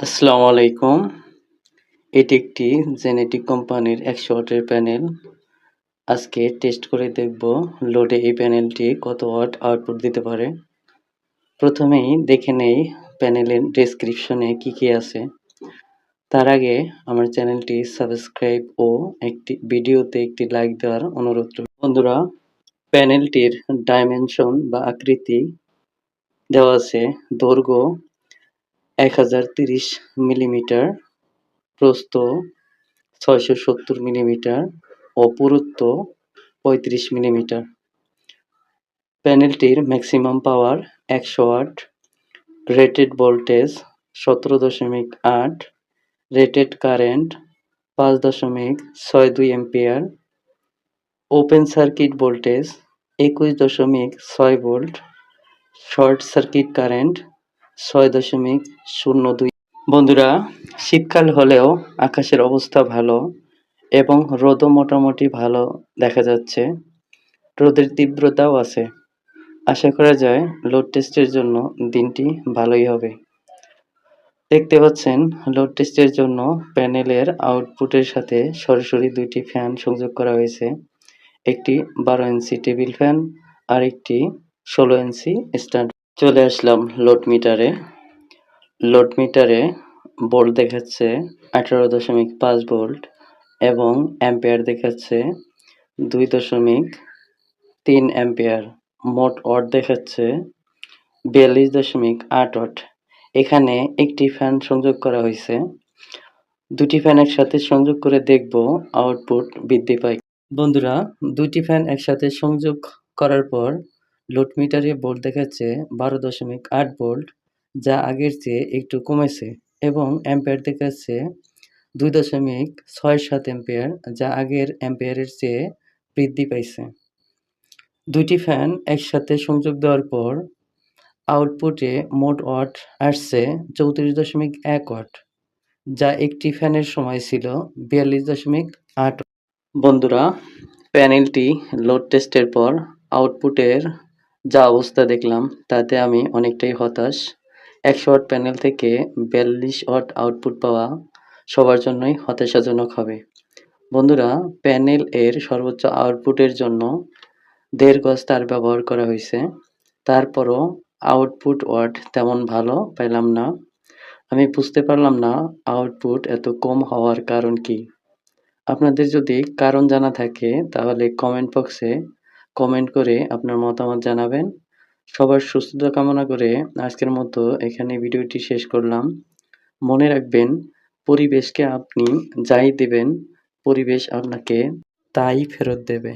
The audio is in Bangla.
আসসালামু আলাইকুম। এটি একটি জেনেটিক কোম্পানির একশো ওয়াটের প্যানেল। আজকে টেস্ট করে দেখব লোডে এই প্যানেলটি কত ওয়াট আউটপুট দিতে পারে। প্রথমেই দেখে নেই প্যানেলের ডেসক্রিপশনে কি কি আছে। তার আগে আমার চ্যানেলটি সাবস্ক্রাইব ও একটি ভিডিওতে একটি লাইক দেওয়ার অনুরোধ বন্ধুরা, প্যানেলটির ডাইমেনশন বা আকৃতি দেওয়া আছে দৈর্ঘ্য এক হাজার তিরিশ মিলিমিটার, প্রস্থ ছয়শো সত্তর মিলিমিটার ও পুরুত্ব পঁয়ত্রিশ মিলিমিটার। প্যানেলটির ম্যাক্সিমাম পাওয়ার একশো আট, রেটেড ভোল্টেজ সতেরো দশমিক আট, রেটেড কারেন্ট পাঁচ দশমিক ছয় দুই এম্পিয়ার ওপেন সার্কিট ভোল্টেজ একুশ দশমিক ছয় ভোল্ট, শর্ট সার্কিট কারেন্ট ছয় দশমিক শূন্য দুই। বন্ধুরা, শীতকাল হলেও আকাশের অবস্থা ভালো এবং রোদও মোটামুটি ভালো দেখা যাচ্ছে। রোদের তীব্রতাও আছে। আশা করা যায় লোড টেস্টের জন্য দিনটি ভালোই হবে। দেখতে পাচ্ছেন লোড টেস্টের জন্য প্যানেলের আউটপুটের সাথে সরাসরি দুইটি ফ্যান সংযোগ করা হয়েছে। একটি বারো ইঞ্চি টেবিল ফ্যান আর একটি ষোলো ইঞ্চি স্ট্যান্ড চলে আসলাম লোড মিটারে। লোড মিটারে ভোল্ট দেখাচ্ছে আঠারো দশমিক পাঁচ ভোল্ট এবং অ্যাম্পিয়ার দেখাচ্ছে দুই দশমিক তিন অ্যাম্পিয়ার। মোট ওয়াট দেখাচ্ছে বিয়াল্লিশ দশমিক আট ওয়াট। এখানে একটি ফ্যান সংযোগ করা হয়েছে। দুটি ফ্যান একসাথে সংযোগ করে দেখব আউটপুট বৃদ্ধি পায়। বন্ধুরা, দুটি ফ্যান একসাথে সংযোগ করার পর লোড মিটারে ভোল্ট দেখাচ্ছে বারো দশমিক আট ভোল্ট যা আগের চেয়ে একটু কমেছে, এবং অ্যাম্পিয়ার দেখাচ্ছে দুই দশমিক ছয় সাত অ্যাম্পিয়ার, যা আগের অ্যাম্পিয়ারের চেয়ে বৃদ্ধি পাইছে। দুইটি ফ্যান একসাথে সংযোগ দেওয়ার পর আউটপুটে মোট ওয়াট আসছে চৌত্রিশ দশমিক এক ওয়াট, যা একটি ফ্যানের সময় ছিল বিয়াল্লিশ দশমিক আট বন্ধুরা, প্যানেলটি লোড টেস্টের পর আউটপুটের যা অবস্থা দেখলাম, তাতে আমি অনেকটাই হতাশ। একশো ওয়াট প্যানেল থেকে বিয়াল্লিশ ওয়াট আউটপুট পাওয়া সবার জন্যই হতাশাজনক হবে। বন্ধুরা, প্যানেল এর সর্বোচ্চ আউটপুটের জন্য দেড় গজ তার ব্যবহার করা হয়েছে। তারপরও আউটপুট ওয়াট তেমন ভালো পেলাম না। আমি বুঝতে পারলাম না আউটপুট এত কম হওয়ার কারণ কি। আপনাদের যদি কারণ জানা থাকে, তাহলে কমেন্ট বক্সে কমেন্ট করে আপনার মতামত জানাবেন। সবার সুস্থতা কামনা করে আজকের মতো এখানে ভিডিওটি শেষ করলাম। মনে রাখবেন, পরিবেশকে আপনি যাই দেবেন, পরিবেশ আপনাকে তাই ফেরত দেবে।